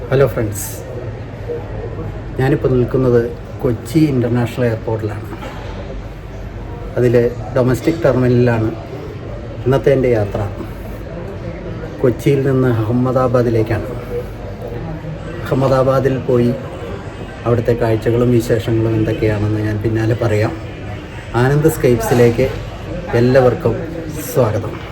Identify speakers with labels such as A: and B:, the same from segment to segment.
A: Hello friends ഞാനിപ്പോൾ നിൽക്കുന്നത് Kochi international എയർപോർട്ടിലാണ്. അതിൽ ഡൊമസ്റ്റിക് ടെർമിനലിലാണ് ഇന്നത്തെ എന്റെ യാത്ര. കൊച്ചിയിൽ നിന്ന് അഹമ്മദാബാദിലേക്കാണ്. അഹമ്മദാബാദിൽ പോയി അവിടുത്തെ കാഴ്ചകളും വിശേഷങ്ങളും എന്തൊക്കെയാണെന്ന് ഞാൻ പിന്നാലെ പറയാം. ആനന്ദ് സ്കൈപ്സിലേക്ക് എല്ലാവർക്കും സ്വാഗതം.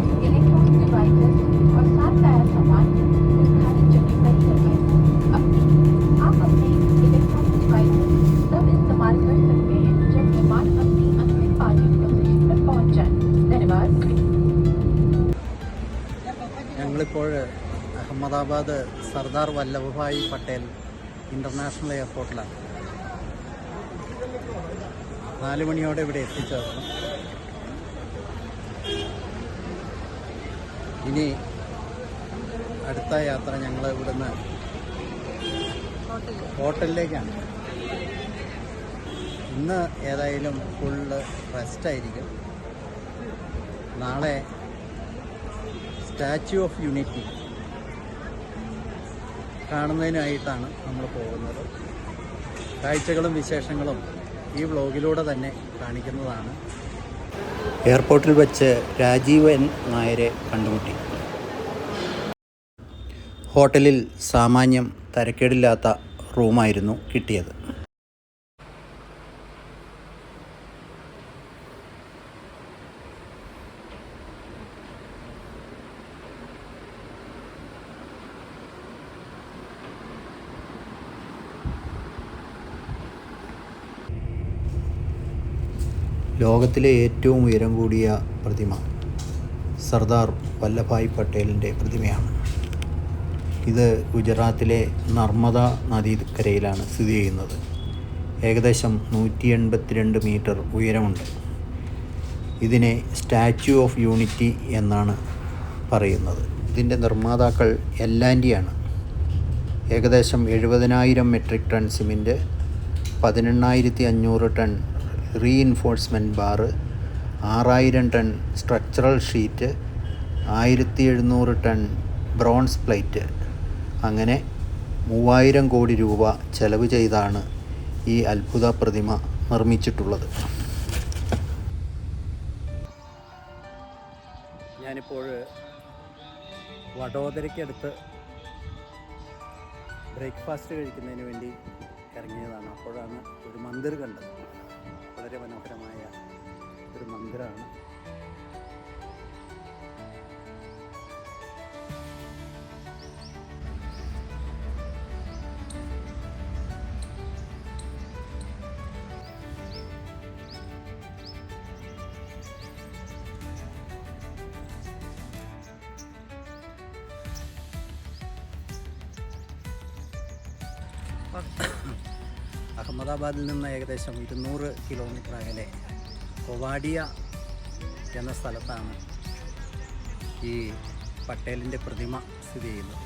A: അഹമ്മദാബാദ് സർദാർ വല്ലഭഭായ് പട്ടേൽ ഇന്റർനാഷണൽ എയർപോർട്ടിലാണ്. നാല് മണിയോടെ ഇവിടെ എത്തിച്ചേർന്നു. ഇനി അടുത്ത യാത്ര ഞങ്ങൾ ഇവിടുന്ന് ഹോട്ടലിലേക്കാണ്. ഇന്ന് ഏതായാലും ഫുള്ള് റെസ്റ്റ് ആയിരിക്കും. നാളെ സ്റ്റാച്യു ഓഫ് യൂണിറ്റി കാണുന്നതിനായിട്ടാണ് നമ്മൾ പോകുന്നത്. കാഴ്ചകളും വിശേഷങ്ങളും ഈ വ്ലോഗിലൂടെ തന്നെ കാണിക്കുന്നതാണ്. എയർപോർട്ടിൽ വെച്ച് രാജീവൻ നായരെ കണ്ടുമുട്ടി. ഹോട്ടലിൽ സാമാന്യം തരക്കേടില്ലാത്ത റൂമായിരുന്നു കിട്ടിയത്. ലോകത്തിലെ ഏറ്റവും ഉയരം കൂടിയ പ്രതിമ സർദാർ വല്ലഭായ് പട്ടേലിന്റെ പ്രതിമയാണ്. ഇത് ഗുജറാത്തിലെ നർമ്മദ നദീക്കരയിലാണ് സ്ഥിതി ചെയ്യുന്നത്. ഏകദേശം നൂറ്റി എൺപത്തിരണ്ട് മീറ്റർ ഉയരമുണ്ട്. ഇതിനെ സ്റ്റാച്യു ഓഫ് യൂണിറ്റി എന്നാണ് പറയുന്നത്. ഇതിന്റെ നിർമ്മാതാക്കൾ എല്ലാൻഡിയാണ് ഏകദേശം എഴുപതിനായിരം മെട്രിക് ടൺ സിമിന്റ് പതിനെണ്ണായിരത്തി അഞ്ഞൂറ് ടൺ റീഇൻഫോഴ്സ്മെന്റ് ബാറ് ആറായിരം ടൺ സ്ട്രക്ചറൽ ഷീറ്റ് ആയിരത്തി എഴുന്നൂറ് ടൺ ബ്രോൺസ് പ്ലേറ്റ് അങ്ങനെ മൂവായിരം കോടി രൂപ ചെലവ് ചെയ്താണ് ഈ അത്ഭുത പ്രതിമ നിർമ്മിച്ചിട്ടുള്ളത്. ഞാനിപ്പോൾ വടോദരയ്ക്കടുത്ത് ബ്രേക്ക്ഫാസ്റ്റ് കഴിക്കുന്നതിന് വേണ്ടി ഇറങ്ങിയതാണ്. അപ്പോഴാണ് ഒരു മന്ദിർ കണ്ടത്. വളരെ മനോഹരമായ ഒരു മന്ദിരമാണ്. അഹമ്മദാബാദിൽ നിന്ന് ഏകദേശം ഇരുന്നൂറ് കിലോമീറ്റർ അകലെ കൊവാഡിയ എന്ന സ്ഥലത്താണ് ഈ പട്ടേലിന്റെ പ്രതിമ സ്ഥിതി ചെയ്യുന്നത്.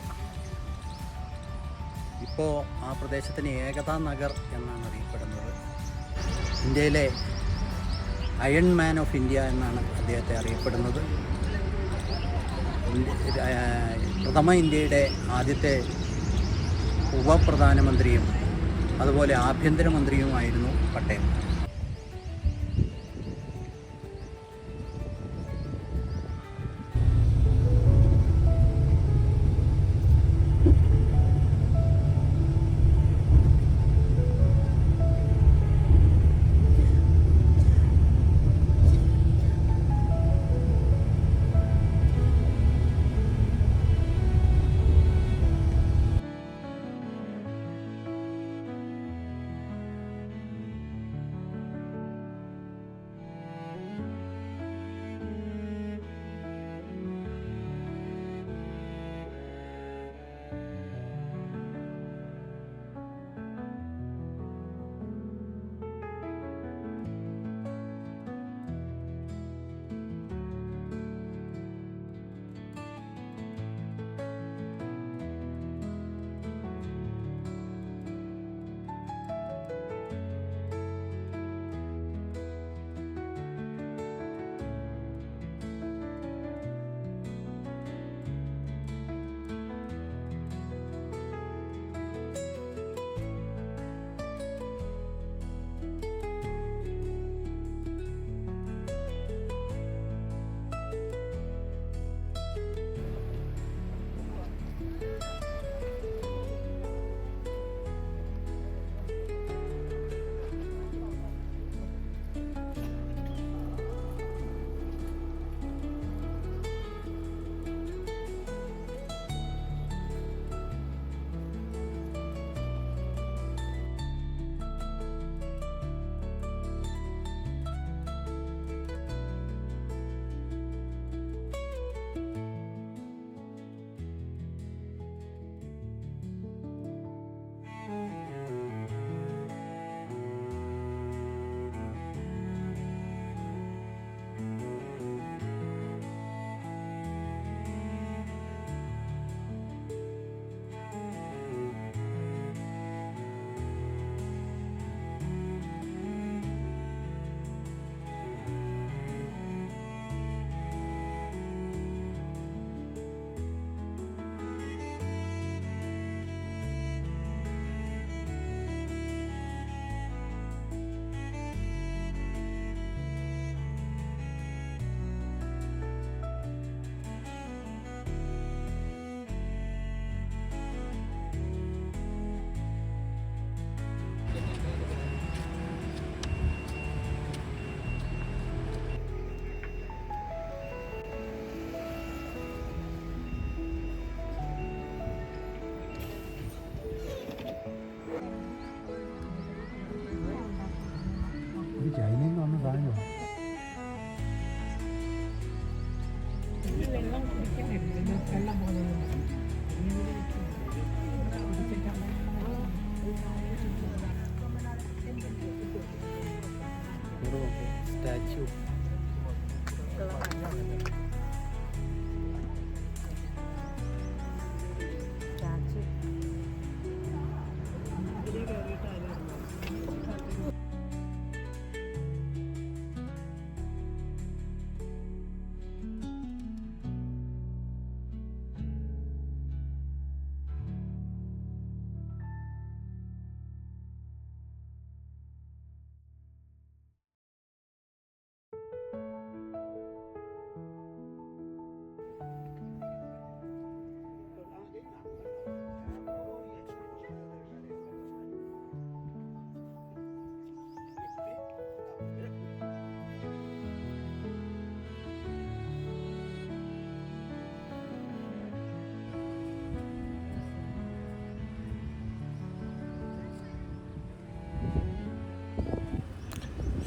A: ഇപ്പോൾ ആ പ്രദേശത്തിന് ഏകതാ നഗർ എന്നാണ് അറിയപ്പെടുന്നത്. ഇന്ത്യയിലെ അയൺ മാൻ ഓഫ് ഇന്ത്യ എന്നാണ് അദ്ദേഹത്തെ അറിയപ്പെടുന്നത്. പ്രഥമ ഇന്ത്യയുടെ ആദ്യത്തെ ഉപപ്രധാനമന്ത്രിയും അതുപോലെ ആഭ്യന്തരമന്ത്രിയുമായിരുന്നു പട്ടേൽ.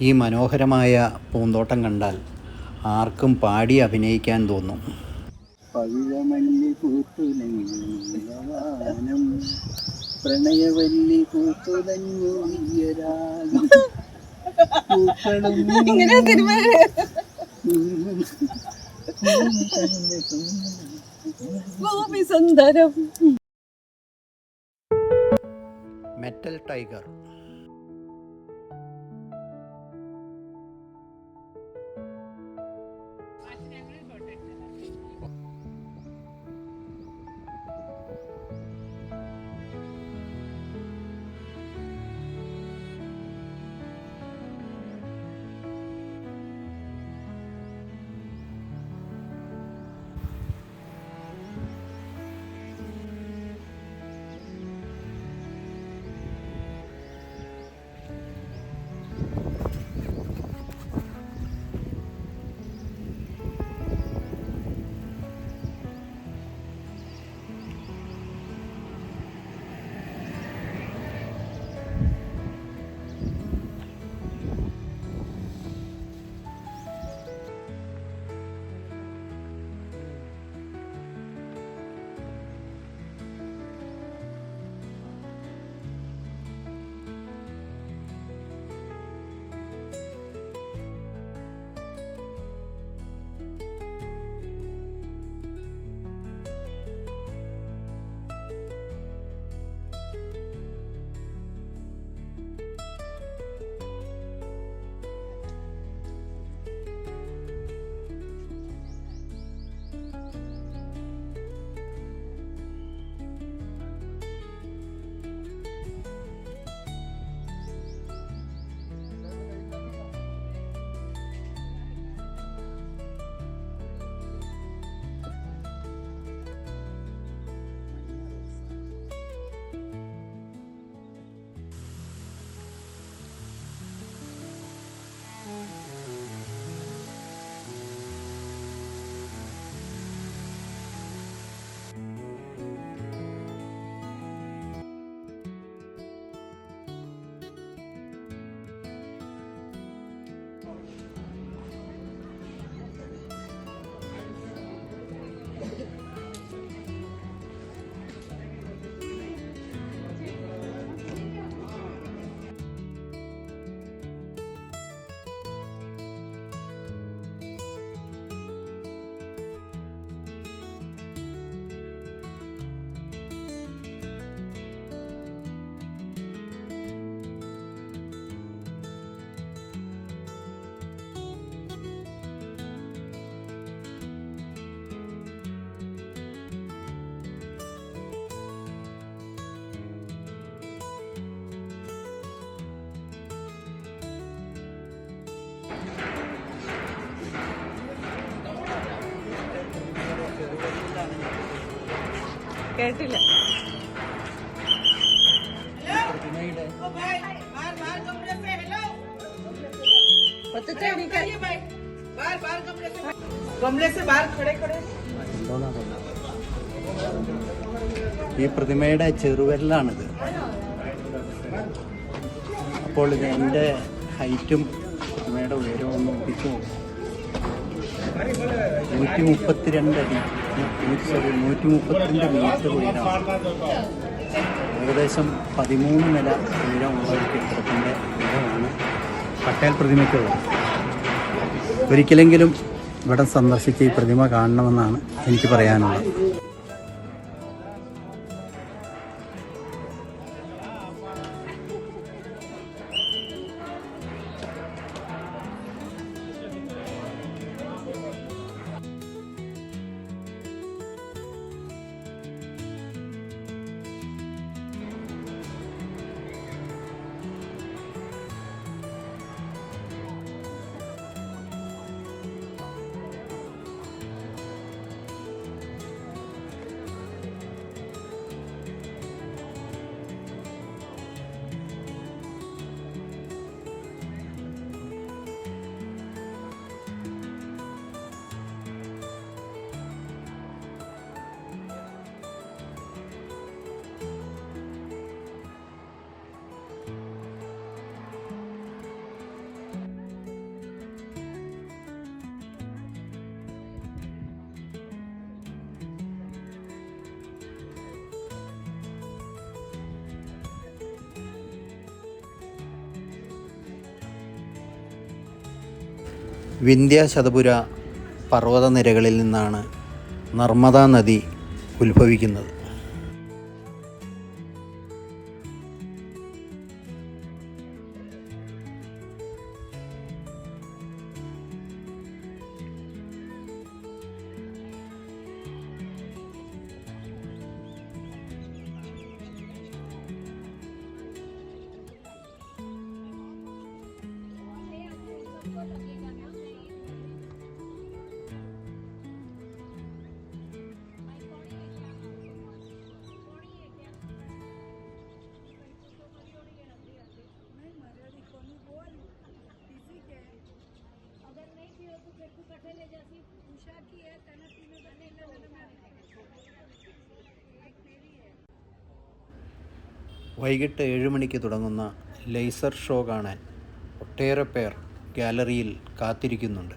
A: ഈ മനോഹരമായ പൂന്തോട്ടം കണ്ടാൽ ആർക്കും പാടി അഭിനയിക്കാൻ തോന്നും. പവിഴമല്ലി പൂത്തുലങ്ങാനം പ്രണയവല്ലി പൂത്തുലഞ്ഞു നീയരാഗം പൂക്കളും.
B: ഭൂമി സുന്ദരം.
A: Metal tiger. പറഞ്ഞത്? ഈ പ്രതിമയുടെ ചെറുവിരലാണിത്. അപ്പോൾ ഇത് എന്റെ ഹൈറ്റും പ്രതിമയുടെ ഉയരവും ഒപ്പിച്ചു നൂറ്റി മുപ്പത്തിരണ്ട് അടി. സോറി നൂറ്റി മുപ്പത്തിരണ്ട് മീറ്റർ ഉയരമാണ് ഏകദേശം പതിമൂന്ന് നില ഉയരമുള്ള ഒരു കെട്ടിടത്തിന്റെ ഉയരമാണ് പട്ടേൽ പ്രതിമയ്ക്കുള്ളത് ഒരിക്കലെങ്കിലും ഇവിടെ സന്ദർശിച്ച് ഈ പ്രതിമ കാണണമെന്നാണ് എനിക്ക് പറയാനുള്ളത്. വിന്ധ്യാശതപുര പർവതനിരകളിൽ നിന്നാണ് നർമ്മദാ നദി ഉത്ഭവിക്കുന്നത്. വൈകിട്ട് ഏഴ് മണിക്ക് തുടങ്ങുന്ന ലേസർ ഷോ കാണാൻ ഒട്ടേറെ പേർ ഗാലറിയിൽ കാത്തിരിക്കുന്നുണ്ട്.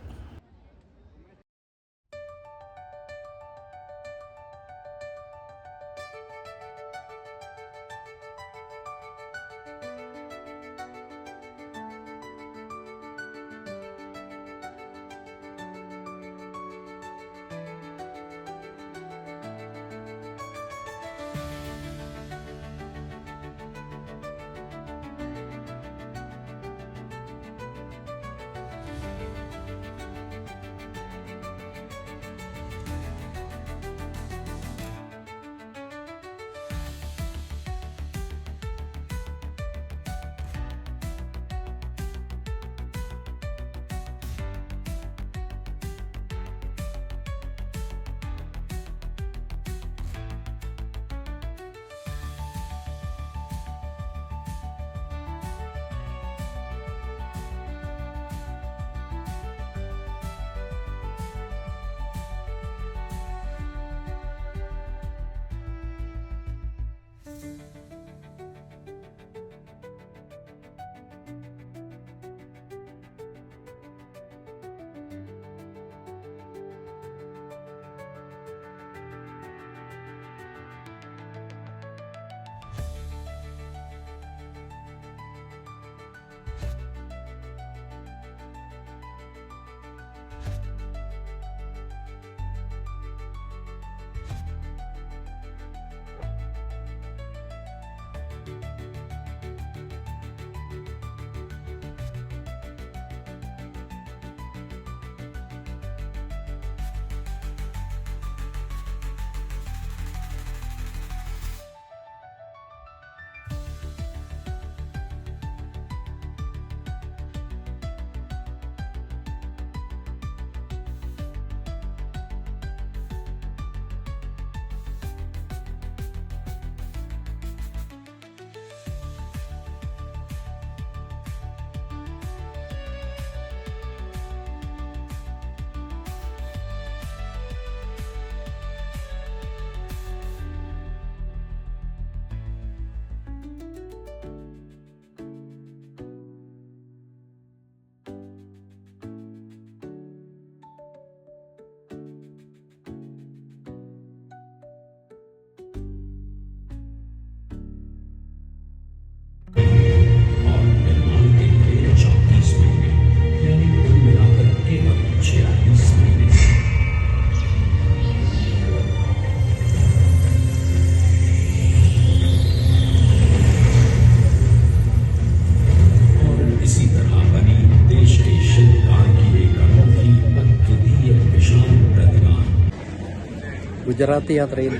A: ഗുജറാത്ത് യാത്രയിൽ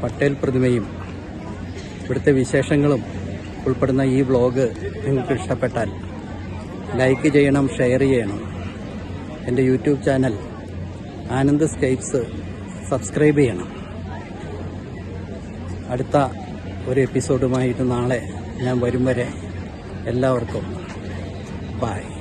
A: പട്ടേൽ പ്രതിമയും ഇവിടുത്തെ വിശേഷങ്ങളും ഉൾപ്പെടുന്ന ഈ വ്ളോഗ് നിങ്ങൾക്ക് ഇഷ്ടപ്പെട്ടാൽ ലൈക്ക് ചെയ്യണം ഷെയർ ചെയ്യണം. എന്റെ YouTube channel Anand Skypes subscribe ചെയ്യണം. അടുത്ത ഒരു എപ്പിസോഡുമായിട്ട് നാളെ ഞാൻ വരും വരെ എല്ലാവർക്കും ബായ്